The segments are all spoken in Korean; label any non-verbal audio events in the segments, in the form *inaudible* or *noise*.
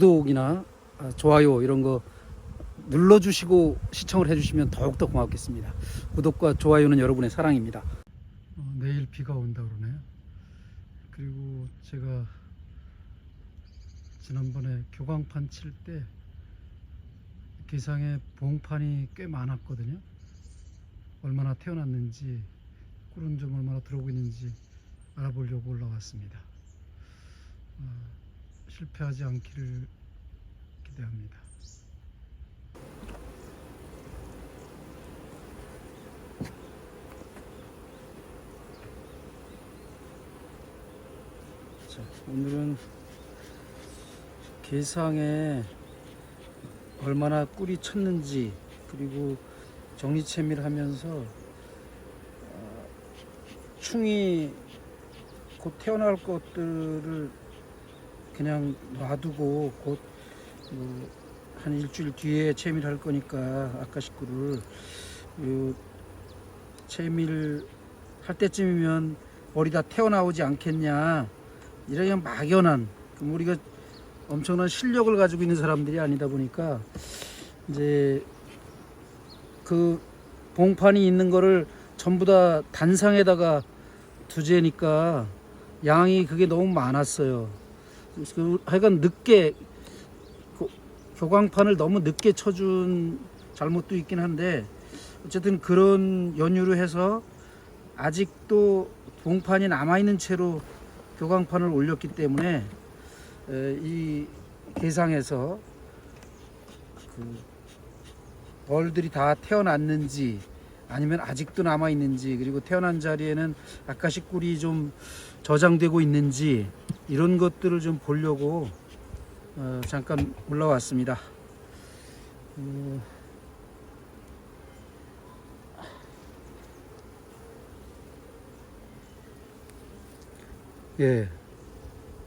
구독이나 아, 좋아요 이런 거 눌러주시고 시청을 해주시면 더욱더 고맙겠습니다. 구독과 좋아요는 여러분의 사랑입니다. 어, 내일 비가 온다 그러네요. 그리고 제가 지난번에 교광판 칠 때 기상에 봉판이 꽤 많았거든요. 얼마나 태어났는지 꿀은 좀 얼마나 들어오고 있는지 알아보려고 올라왔습니다. 어, 실패하지 않기를 기대합니다. 자, 오늘은 개상에 얼마나 꿀이 쳤는지 그리고 정리채미를 하면서 어, 충이 곧 태어날 것들을 그냥 놔두고 곧한 일주일 뒤에 채미를 할 거니까 아까 식구를 요 채미를 할 때쯤이면 머리 다 태어나오지 않겠냐 이런 막연한 우리가 엄청난 실력을 가지고 있는 사람들이 아니다 보니까 이제 그 봉판이 있는 거를 전부 다 단상에다가 두재니까 양이 그게 너무 많았어요. 그 하여간 늦게 고- 교광판을 너무 늦게 쳐준 잘못도 있긴 한데 어쨌든 그런 연유로 해서 아직도 봉판이 남아있는 채로 교광판을 올렸기 때문에 에, 이 개상에서 그 벌들이 다 태어났는지 아니면 아직도 남아 있는지 그리고 태어난 자리에는 아까식 꿀이 좀 저장되고 있는지 이런 것들을 좀 보려고 어, 잠깐 올라왔습니다. 어, 예,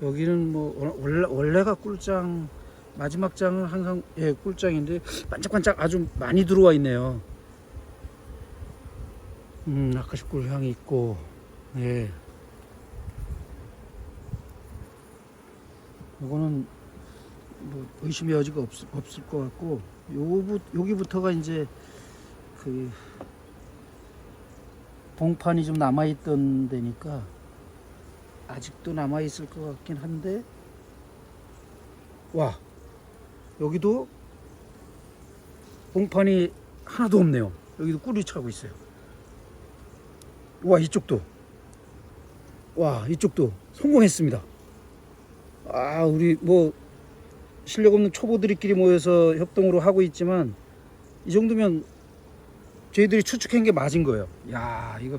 여기는 뭐 원래 원래가 꿀장 마지막 장은 항상 예 꿀장인데 반짝반짝 아주 많이 들어와 있네요. 음 아카시 꿀 향이 있고 예. 이거는 뭐 의심의 여지가 없, 없을 것 같고 요부 여기부터가 이제 그 봉판이 좀 남아 있던 데니까 아직도 남아 있을 것 같긴 한데 와 여기도 봉판이 하나도 없네요. 여기도 꿀이 차고 있어요. 와 이쪽도 와 이쪽도 성공했습니다. 아 우리 뭐 실력 없는 초보들끼리 모여서 협동으로 하고 있지만 이 정도면 저희들이 추측한 게 맞은 거예요. 야 이거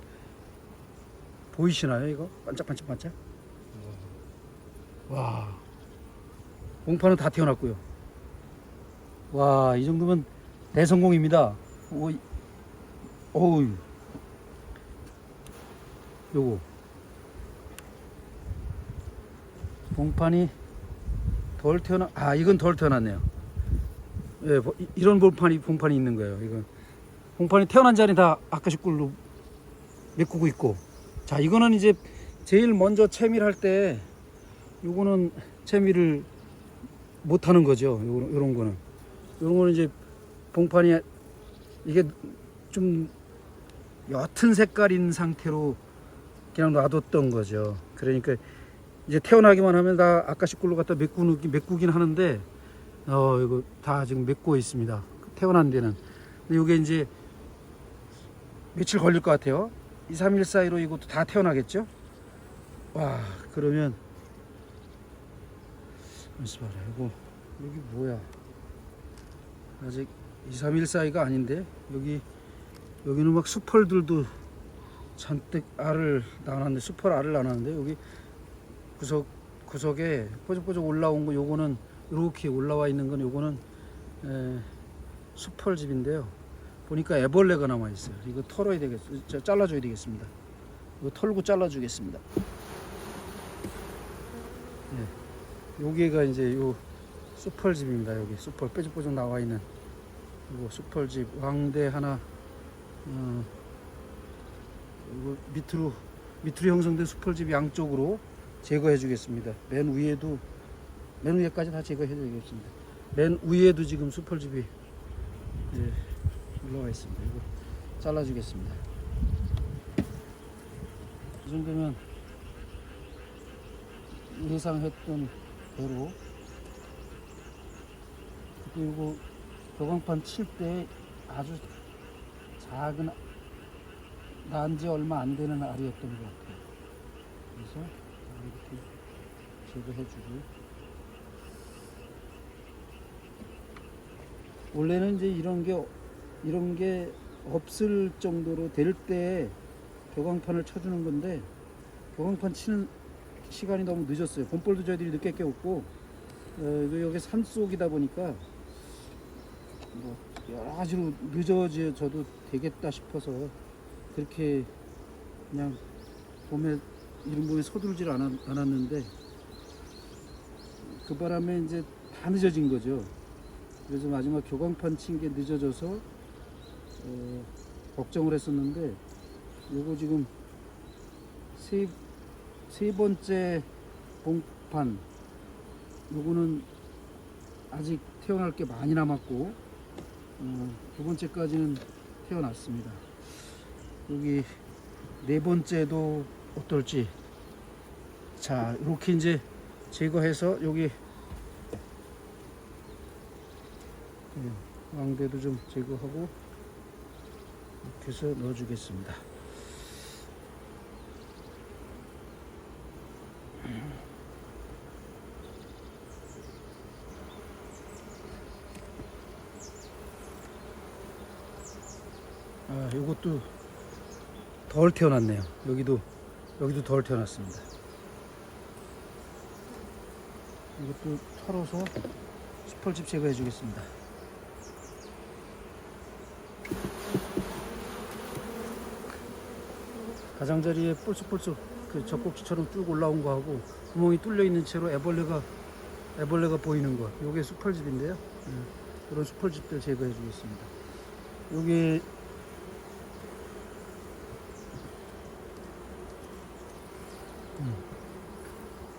보이시나요 이거 반짝반짝반짝? 와 봉판은 다 태어났고요. 와 이 정도면 대성공입니다. 오, 어우 요거 봉판이 덜 태어나 아 이건 덜 태어났네요. 예, 보- 이- 이런 봉판이 봉판이 있는 거예요. 이건 봉판이 태어난 자리 다 아까식 꿀로 메꾸고 있고 자 이거는 이제 제일 먼저 채미를 할때 요거는 채미를 못 하는 거죠. 요런 거는 요런 거는 이제 봉판이 이게 좀 옅은 색깔인 상태로 그냥 놔뒀던 거죠. 그러니까 이제 태어나기만 하면 다 아까식 꿀로 갖다 메꾸기 메꾸긴 하는데 어 이거 다 지금 메꾸고 있습니다. 태어난 데는 근데 이게 이제 며칠 걸릴 것 같아요. 2, 3일 사이로 이것도 다 태어나겠죠? 와 그러면 잠시만 이거 여기 뭐야? 아직 2, 3일 사이가 아닌데 여기 여기는 막 수펄들도 잔뜩 알을 낳았는데 수펄 알을 낳았는데 여기 구석 구석에 뽀족뽀족 올라온 거 요거는 이렇게 올라와 있는 건 요거는 에, 수펄집인데요. 보니까 애벌레가 남아 있어요. 이거 털어야 되겠, 저 잘라줘야 되겠습니다. 이거 털고 잘라주겠습니다. 예, 여기가 이제 요 수펄집입니다. 여기 수펄 뾰족뾰족 나와 있는 이거 수펄집 왕대 하나. 어, 이거 밑으로 밑으로 형성된 수펄집 양쪽으로 제거해 주겠습니다. 맨 위에도 맨 위에까지 다 제거해 드리겠습니다. 맨 위에도 지금 수펄집이 예, 올라와 있습니다. 이거 잘라 주겠습니다. 이 정도면 예상했던 대로 그리고 교광판 칠 때 아주 작은 난지 얼마 안 되는 알이었던 것 같아요. 그래서 제거해주고 원래는 이제 이런 게 이런 게 없을 정도로 될 때 교광판을 쳐주는 건데 교광판 치는 시간이 너무 늦었어요. 봄볼도 저희들이 늦게 깨웠고 어, 이거 여기 산 속이다 보니까 뭐 여러 가지로 늦어져도 되겠다 싶어서 그렇게 그냥 봄에 이른 봄에 서두르질 않았, 않았는데 그 바람에 이제 다 늦어진 거죠. 그래서 마지막 교광판 친 게 늦어져서 어, 걱정을 했었는데 요거 지금 세, 세 번째 봉판 요거는 아직 태어날 게 많이 남았고 어, 두 번째까지는 태어났습니다. 여기 네 번째도 어떨지 자 이렇게 이제 제거해서 여기 예, 왕대도 좀 제거하고 이렇게 해서 넣어주겠습니다. 아, 요것도 덜 태어났네요. 여기도 여기도 덜 태어났습니다. 이것도 털어서 수펄집 제거해 주겠습니다. 가장자리에 뿔쑥뿔쑥 그 젖꼭지처럼 쭉 올라온 거하고 구멍이 뚫려 있는 채로 애벌레가 애벌레가 보이는 거. 요게 수펄집인데요. 음, 이런 수펄집들 제거해 주겠습니다. 여기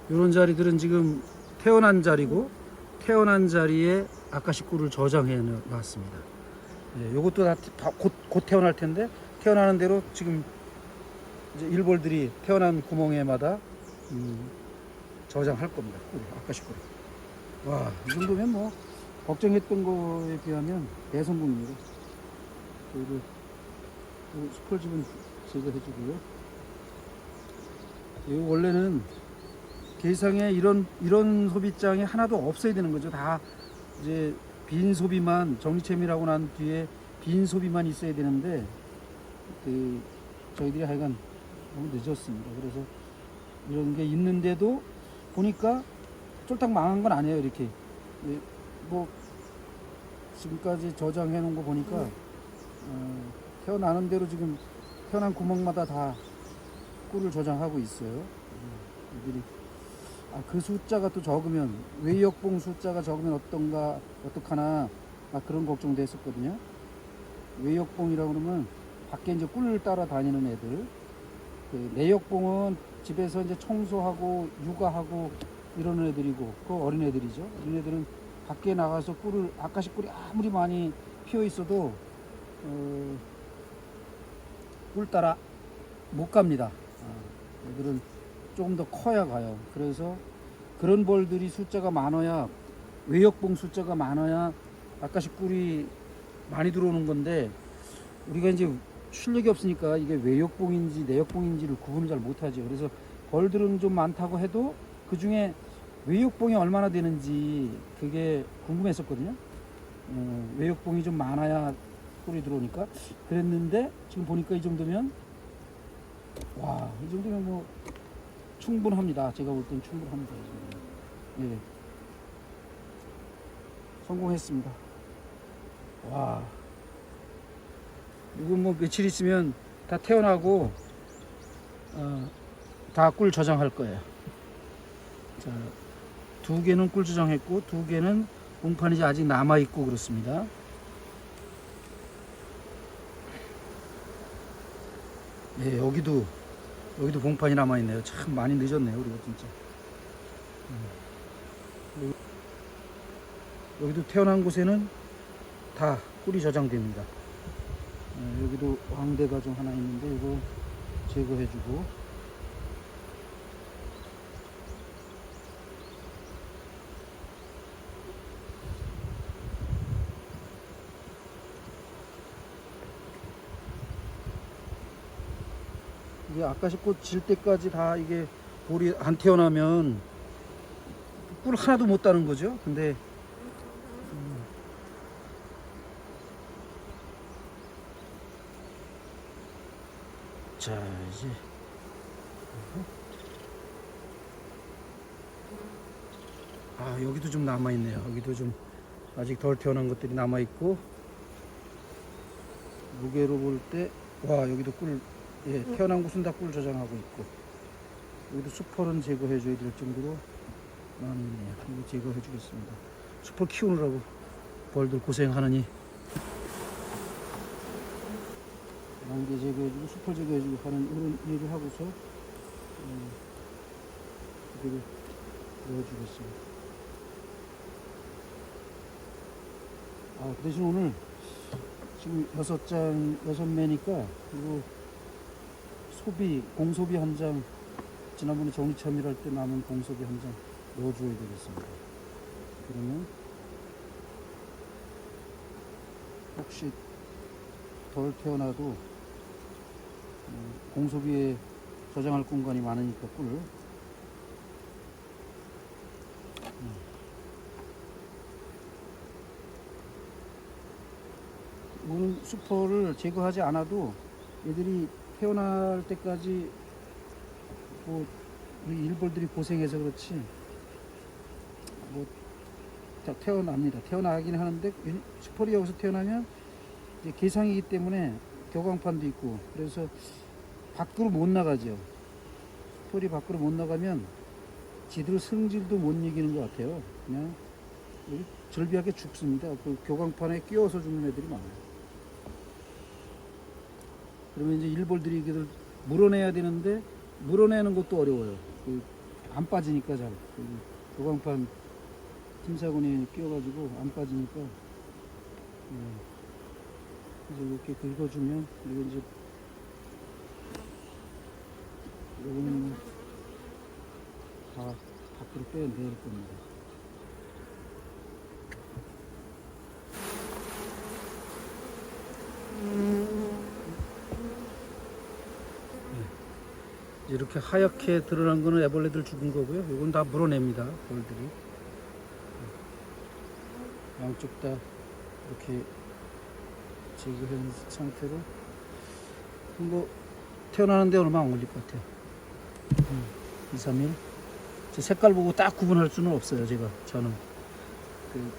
이런 자리들은 지금 태어난 자리고 태어난 자리에 꿀을 저장해 놨습니다. 예, 요것도 다곧 곧 태어날 텐데 태어나는 대로 지금 일벌들이 태어난 구멍에마다 음, 저장할 겁니다. 꿀. 와, 이 정도면 뭐 걱정했던 거에 비하면 대성공입니다. 그리고 요 스펄집은 제거해주고요. 이거 원래는 개상에 이런 이런 소비장이 하나도 없어야 되는 거죠. 다 이제 빈 소비만 정리체미라고 난 뒤에 빈 소비만 있어야 되는데 그 저희들이 하여간 너무 늦었습니다. 그래서 이런 게 있는데도 보니까 쫄딱 망한 건 아니에요. 이렇게 네, 뭐 지금까지 저장해 놓은 거 보니까 어, 태어나는 대로 지금 태어난 구멍마다 다 꿀을 저장하고 있어요. 음, 이들이 아, 그 숫자가 또 적으면 외역봉 숫자가 적으면 어떤가 어떡하나 막 그런 걱정도 했었거든요. 외역봉이라고 그러면 밖에 이제 꿀 따라 다니는 애들. 그 내역봉은 집에서 이제 청소하고 육아하고 이런 애들이고 그 어린 애들이죠. 어린 애들은 밖에 나가서 꿀을 아까시 꿀이 아무리 많이 피어 있어도 어, 꿀 따라 못 갑니다. 아, 애들은 조금 더 커야 가요. 그래서 그런 벌들이 숫자가 많아야 외역봉 숫자가 많아야 아까시 꿀이 많이 들어오는 건데 우리가 이제 출력이 없으니까 이게 외역봉인지 내역봉인지를 구분을 잘 못하죠. 그래서 벌들은 좀 많다고 해도 그 중에 외역봉이 얼마나 되는지 그게 궁금했었거든요. 어, 외역봉이 좀 많아야 꿀이 들어오니까 그랬는데 지금 보니까 이 정도면 와 이 정도면 뭐 충분합니다. 제가 볼 땐 충분합니다. 예. 성공했습니다. 와. 이거 뭐 며칠 있으면 다 태어나고 어, 다 꿀 저장할 거예요. 자, 두 개는 꿀 저장했고 두 개는 봉판이 아직 남아 있고 그렇습니다. 예, 여기도 여기도 봉판이 남아 있네요. 참 많이 늦었네요, 우리가 진짜. 음. 여기- 여기도 태어난 곳에는 다 꿀이 저장됩니다. 어, 여기도 왕대가 좀 하나 있는데 이거 제거해주고 이게 아까시 꽃질 때까지 다 이게 볼이 안 태어나면 꿀 하나도 못 따는 거죠. 근데 음. 자 이제 아 여기도 좀 남아 있네요. 여기도 좀 아직 덜 태어난 것들이 남아 있고 무게로 볼 때 와 여기도 꿀 예, 태어난 곳은 다 꿀 저장하고 있고 여기도 수펄은 제거해 줘야 될 정도로 많이 있네요. 이거 제거해 주겠습니다. 수펄 키우느라고 벌들 고생하느니 만개 제거해 주고 수펄 제거해 주고 하는 이런 일을 하고서 음, 그대로 넣어 주겠습니다. 아, 그 대신 오늘 지금 여섯 장, 여섯 매니까 그리고 소비, 공소비 한 장, 지난번에 정리참일 때 남은 공소비 한 장 넣어줘야 되겠습니다. 그러면 혹시 덜 태어나도 음, 공소비에 저장할 공간이 많으니까 꿀 오늘 수퍼를 제거하지 않아도 얘들이 태어날 때까지 뭐 우리 일벌들이 고생해서 그렇지 뭐다 태어납니다. 태어나긴 하는데 여기서 태어나면 이제 개상이기 때문에 교광판도 있고 그래서 밖으로 못 나가죠. 수퍼리 밖으로 못 나가면 지들 성질도 못 이기는 것 같아요. 그냥 절비하게 죽습니다. 그 교광판에 끼워서 죽는 애들이 많아요. 그러면 이제 일벌들이 이걸 물어내야 되는데 물어내는 것도 어려워요. 그안 빠지니까 잘. 그 교광판 팀사군이 끼워가지고 안 빠지니까. 예. 그래서 이렇게 긁어주면 이거 이제 이거는 다 밖으로 빼낼 겁니다. 이렇게 하얗게 드러난 거는 애벌레들 죽은 거고요. 이건 다 물어냅니다. 벌들이. 양쪽 다 이렇게 제거한 상태로 뭐 태어나는데 얼마 안 걸릴 것 같아요. 음, 2, 3일. 제 색깔 보고 딱 구분할 수는 없어요. 제가 저는 그,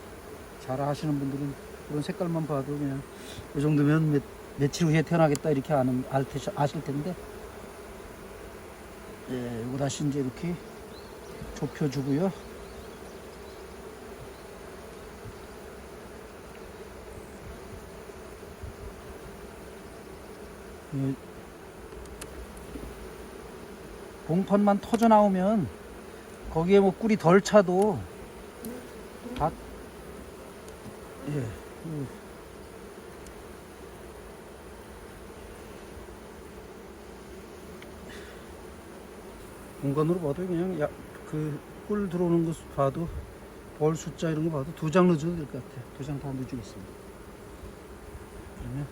잘 하시는 분들은 그런 색깔만 봐도 그냥 이 정도면 며, 며칠 후에 태어나겠다 이렇게 아는 아실 텐데 예, 이거 다시 이제 이렇게 좁혀주고요. 예, 봉판만 터져 나오면 거기에 뭐 꿀이 덜 차도 다 예, 공간으로 봐도 그냥 그꿀 들어오는 것 봐도 벌 숫자 이런 거 봐도 두 장 넣어줘도 될 것 같아요. 두 장 다 넣어주겠습니다. 그러면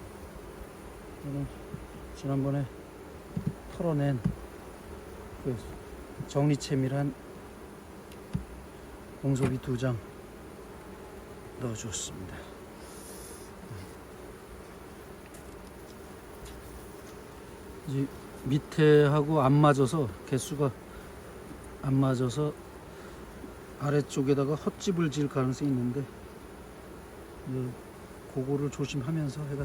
이거는 지난번에 털어낸 그 정리채밀한 공소비 두 장 넣어줬습니다. 이제 밑에 하고 안 맞아서 개수가 안 맞아서 아래쪽에다가 헛집을 지을 가능성이 있는데 이 그거를 조심하면서 해가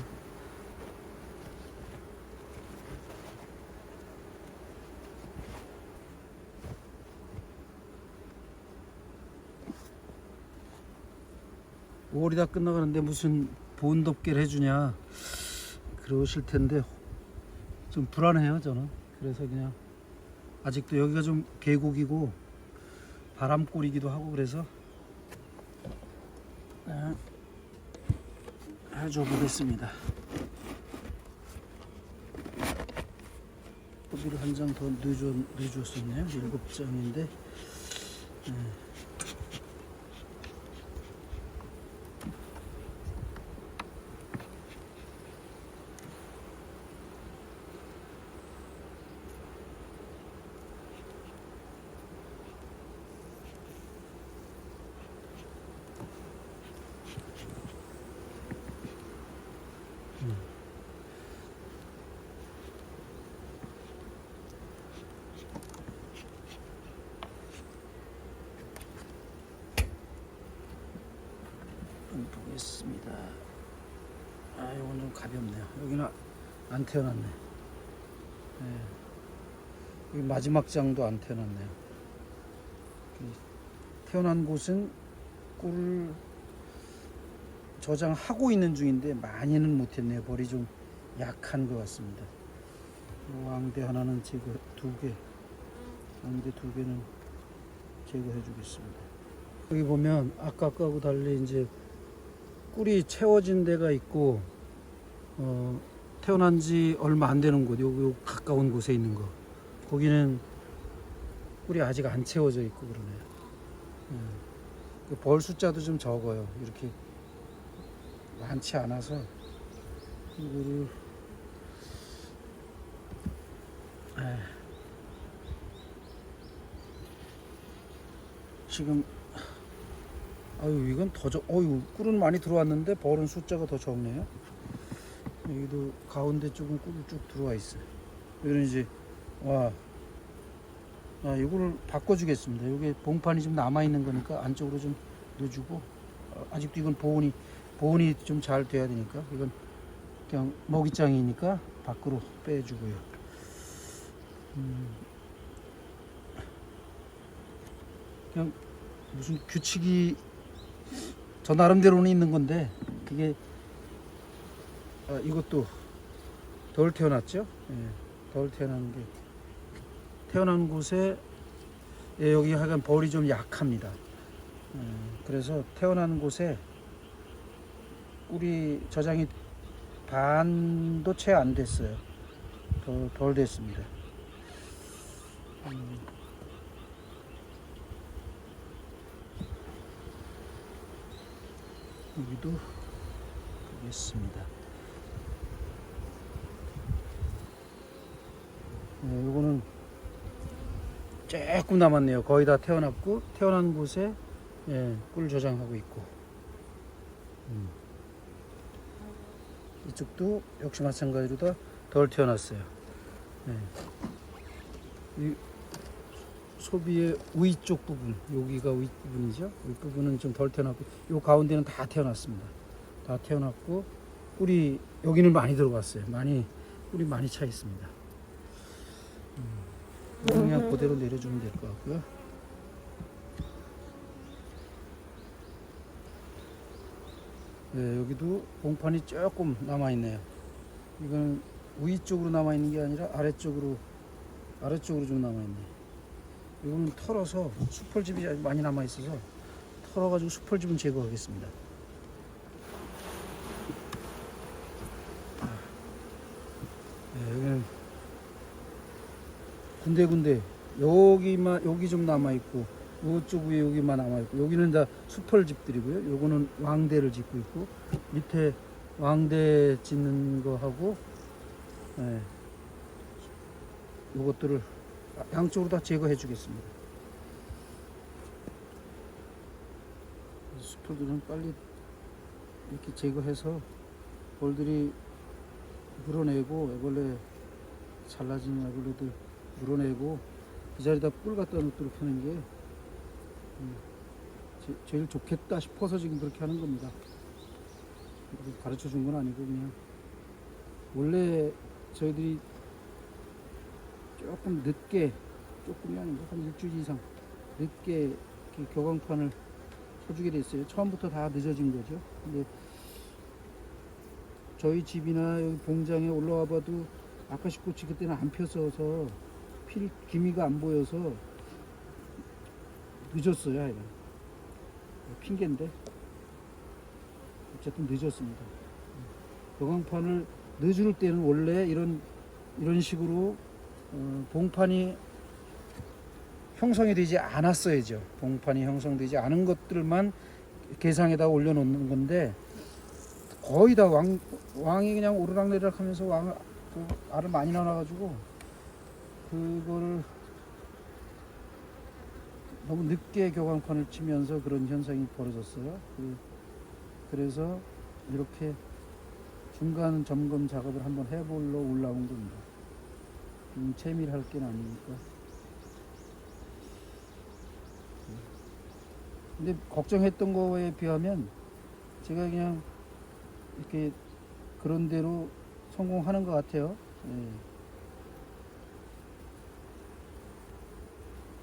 월이 다 끝나가는데 무슨 본덮개를 해주냐 그러실 텐데 좀 불안해요 저는. 그래서 그냥 아직도 여기가 좀 계곡이고 바람골이기도 하고 그래서 네, 해줘 보겠습니다. 호비를 한 장 더 늦었, 늦었었네요. 일곱 장인데. 네. 한번 보겠습니다. 아, 이건 좀 가볍네요. 여기는 안 태어났네. 네. 여기 마지막 장도 안 태어났네요. 이 태어난 곳은 꿀을 저장하고 있는 중인데 많이는 못했네요. 벌이 좀 약한 것 같습니다. 왕대 하나는 제거 두 개, 왕대 두 개는 제거해 주겠습니다. 여기 보면 아까 거하고 달리 이제 꿀이 채워진 데가 있고 어, 태어난 지 얼마 안 되는 곳, 요, 요 가까운 곳에 있는 거. 거기는 꿀이 아직 안 채워져 있고 그러네요. 예. 그벌 숫자도 좀 적어요. 이렇게 많지 않아서 이거를 에. 지금 아유 이건 더 적, 어유 꿀은 많이 들어왔는데 벌은 숫자가 더 적네요. 여기도 가운데 쪽은 꿀이 쭉 들어와 있어요. 여기는 이제 와, 아 이거를 바꿔주겠습니다. 여기 봉판이 좀 남아 있는 거니까 안쪽으로 좀 넣어주고 어, 아직도 이건 보온이 보온이 좀 잘 돼야 되니까 이건 그냥 먹이장이니까 밖으로 빼주고요. 음, 그냥 무슨 규칙이 저 나름대로는 있는 건데 그게 아, 이것도 덜 태어났죠? 예, 덜 태어난 게 태어난 곳에 예, 여기 하여간 벌이 좀 약합니다. 예, 그래서 태어난 곳에 꿀이 저장이 반도 채 안 됐어요. 더, 덜 됐습니다. 음, 여기도 보겠습니다. 네, 요거는 조금 남았네요. 거의 다 태어났고 태어난 곳에 예, 꿀 저장하고 있고 음. 이쪽도 역시 마찬가지로 다 덜 태어났어요. 예. 이 소비의 위쪽 부분 여기가 윗 부분이죠. 윗 부분은 좀 덜 태어났고 요 가운데는 다 태어났습니다. 다 태어났고 꿀이 여기는 많이 들어갔어요. 많이 꿀이 많이 차 있습니다. 음, 그냥 그대로 내려주면 될 것 같고요. 네, 여기도 봉판이 조금 남아 있네요. 이건 위쪽으로 남아 있는 게 아니라 아래쪽으로 아래쪽으로 좀 남아 있네. 이거는 털어서 수펄집이 아주 많이 남아 있어서 털어가지고 수펄집은 제거하겠습니다. 네, 여기는 군데군데 여기만 여기 좀 남아 있고 이쪽 위에 여기만 남아 있고 여기는 다 수펄집들이고요. 요거는 왕대를 짓고 있고 밑에 왕대 짓는 거 하고 예. 요것들을 양쪽으로 다 제거해 주겠습니다. 수풀들은 빨리 이렇게 제거해서 벌들이 물어내고 애벌레 잘라진 애벌레들 물어내고 그 자리에다 꿀 갖다 놓도록 하는 게 음, 제, 제일 좋겠다 싶어서 지금 그렇게 하는 겁니다. 가르쳐 준 건 아니고 그냥 원래 저희들이 조금 늦게 조금이 아니고 한 일주일 이상 늦게 교광판을 쳐주게 됐어요. 처음부터 다 늦어진 거죠. 근데 저희 집이나 여기 봉장에 올라와 봐도 아카시 꽃이 그때는 안 폈어서 필 기미가 안 보여서 늦었어요. 하여간 핑계인데 어쨌든 늦었습니다. 교광판을 늦을 때는 원래 이런 이런 식으로 어, 봉판이 형성이 되지 않았어야죠. 봉판이 형성되지 않은 것들만 계상에다 올려놓는 건데 거의 다 왕 왕이 그냥 오르락내리락 하면서 왕 그 알을 많이 낳아가지고 그거를 너무 늦게 교광판을 치면서 그런 현상이 벌어졌어요. 그, 그래서 이렇게 중간 점검 작업을 한번 해보려 올라온 겁니다. 음, 채밀할 게 아니니까. 근데 걱정했던 거에 비하면 제가 그냥 이렇게 그런 대로 성공하는 것 같아요. 예.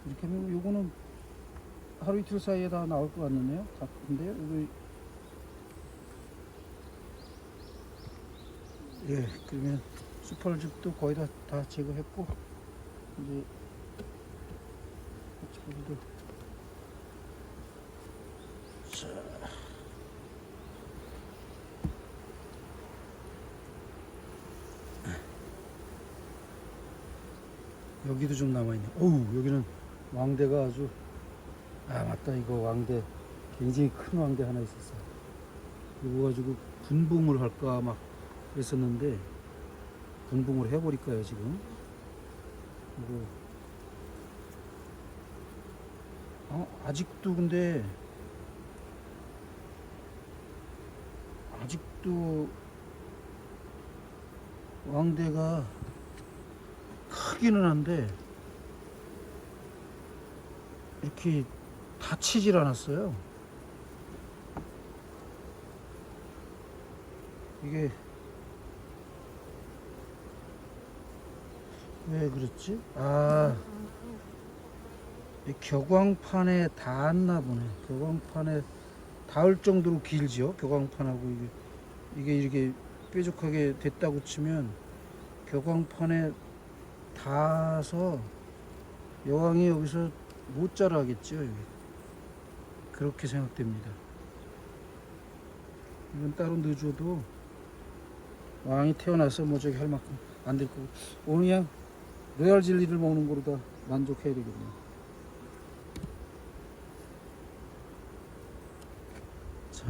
이렇게 하면 요거는 하루 이틀 사이에 다 나올 것 같네요. 같은데요. 여기 예, 그러면 수펄즙도 거의 다, 다 제거했고 이제 저기도 자. 여기도 좀 남아있네. 어우, 여기는 왕대가 아주 아 맞다 이거 왕대 굉장히 큰 왕대 하나 있었어. 이거 가지고 분봉을 할까 막 그랬었는데 분봉을 해버릴까요 지금? 이거 어, 아직도 근데 아직도 왕대가 크기는 한데 이렇게 다치질 않았어요. 이게 왜 그랬지? 아, 이 격광판에 닿았나 보네. 격광판에 닿을 정도로 길죠. 격광판하고 이게 이게 이렇게 뾰족하게 됐다고 치면 격광판에 닿아서 여왕이 여기서 못 자라겠죠. 여기. 그렇게 생각됩니다. 이건 따로 늦어도 왕이 태어나서 뭐 저기 할 만큼 안 될 거고 오늘 그냥 로얄 젤리를 먹는 거로 다 만족해야 되거든요. 자,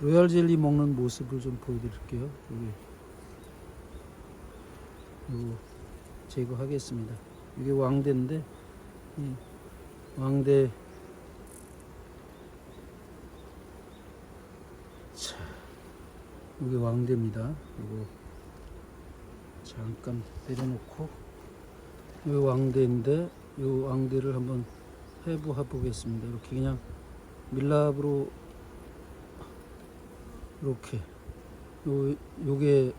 로얄 젤리 먹는 모습을 좀 보여드릴게요. 여기 이거 제거하겠습니다. 이게 왕대인데 이 왕대 자 이게 왕대입니다. 이거 잠깐 내려놓고 이 왕대인데 이 왕대를 한번 해부해 보겠습니다. 이렇게 그냥 밀랍으로 이렇게 요 요게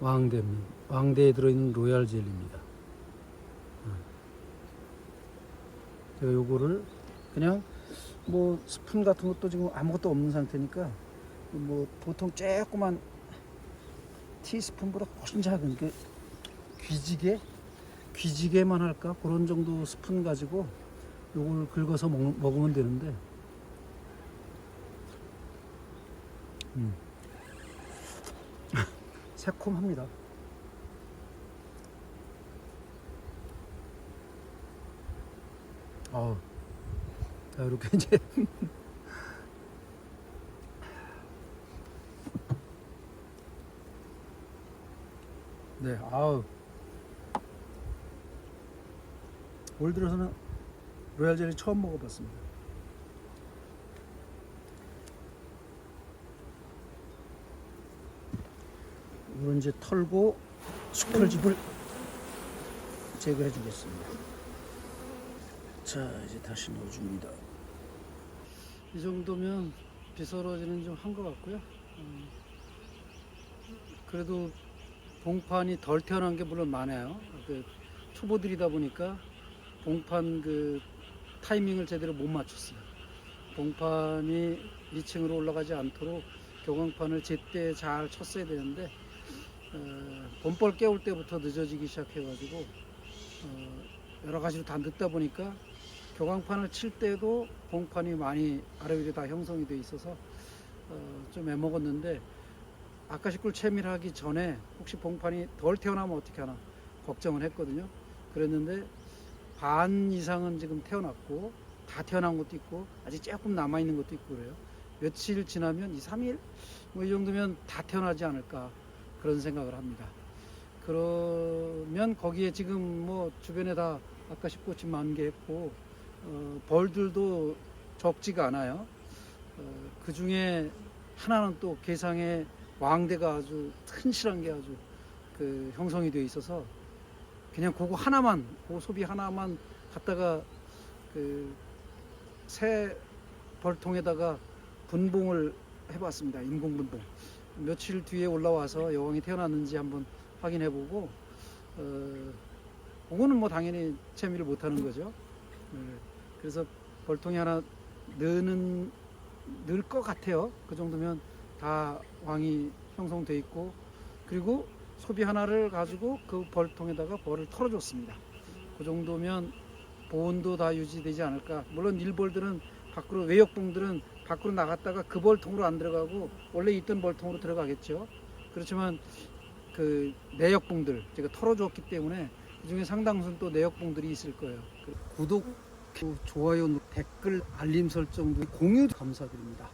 왕대입니다. 왕대에 들어있는 로얄 젤리입니다. 제가 요거를 그냥 뭐 스푼 같은 것도 지금 아무것도 없는 상태니까 뭐 보통 조그만 티스푼보다 훨씬 작은 그 귀지개 귀지개만 할까 그런 정도 스푼 가지고 요걸 긁어서 먹, 먹으면 되는데 음. *laughs* 새콤합니다. 어, 자 이렇게 이제 *laughs* 네, 아우 올 들어서는 로얄 젤리 처음 먹어봤습니다. 이걸 이제 털고 수펄즙을 제거해 주겠습니다. 자 이제 다시 넣어줍니다. 이 정도면 비서러지는 좀 한 것 같고요. 음, 그래도 봉판이 덜 태어난 게 물론 많아요. 그 초보들이다 보니까 봉판 그 타이밍을 제대로 못 맞췄어요. 봉판이 2층으로 올라가지 않도록 교광판을 제때 잘 쳤어야 되는데 어, 봄벌 깨울 때부터 늦어지기 시작해가지고 어, 여러 가지로 다 늦다 보니까 교광판을 칠 때도 봉판이 많이 아래 위로 다 형성이 돼 있어서 어, 좀 애먹었는데 아까시꿀 채밀하기 전에 혹시 봉판이 덜 태어나면 어떻게 하나 걱정을 했거든요. 그랬는데 반 이상은 지금 태어났고 다 태어난 것도 있고 아직 조금 남아 있는 것도 있고 그래요. 며칠 지나면 2, 3일 뭐 이 정도면 다 태어나지 않을까 그런 생각을 합니다. 그러면 거기에 지금 뭐 주변에 다 아까시꽃이 만개했고 어, 벌들도 적지가 않아요. 어, 그 중에 하나는 또 개상의 왕대가 아주 튼실한 게 아주 그 형성이 되어 있어서 그냥 그거 하나만, 그 소비 하나만 갖다가 그새 벌통에다가 분봉을 해봤습니다. 인공 분봉. 며칠 뒤에 올라와서 여왕이 태어났는지 한번 확인해보고, 어, 그거는 뭐 당연히 채미를 못하는 거죠. 네, 그래서 벌통이 하나 느는 늘 것 같아요. 그 정도면 다 왕이 형성돼 있고 그리고 소비 하나를 가지고 그 벌통에다가 벌을 털어줬습니다. 그 정도면 보온도 다 유지되지 않을까. 물론 일벌들은 밖으로 외역봉들은 밖으로 나갔다가 그 벌통으로 안 들어가고 원래 있던 벌통으로 들어가겠죠. 그렇지만 그 내역봉들 제가 털어줬기 때문에 그 중에 상당수는 또 내역봉들이 있을 거예요. 그 구독, 좋아요, 댓글, 알림 설정, 공유 감사드립니다.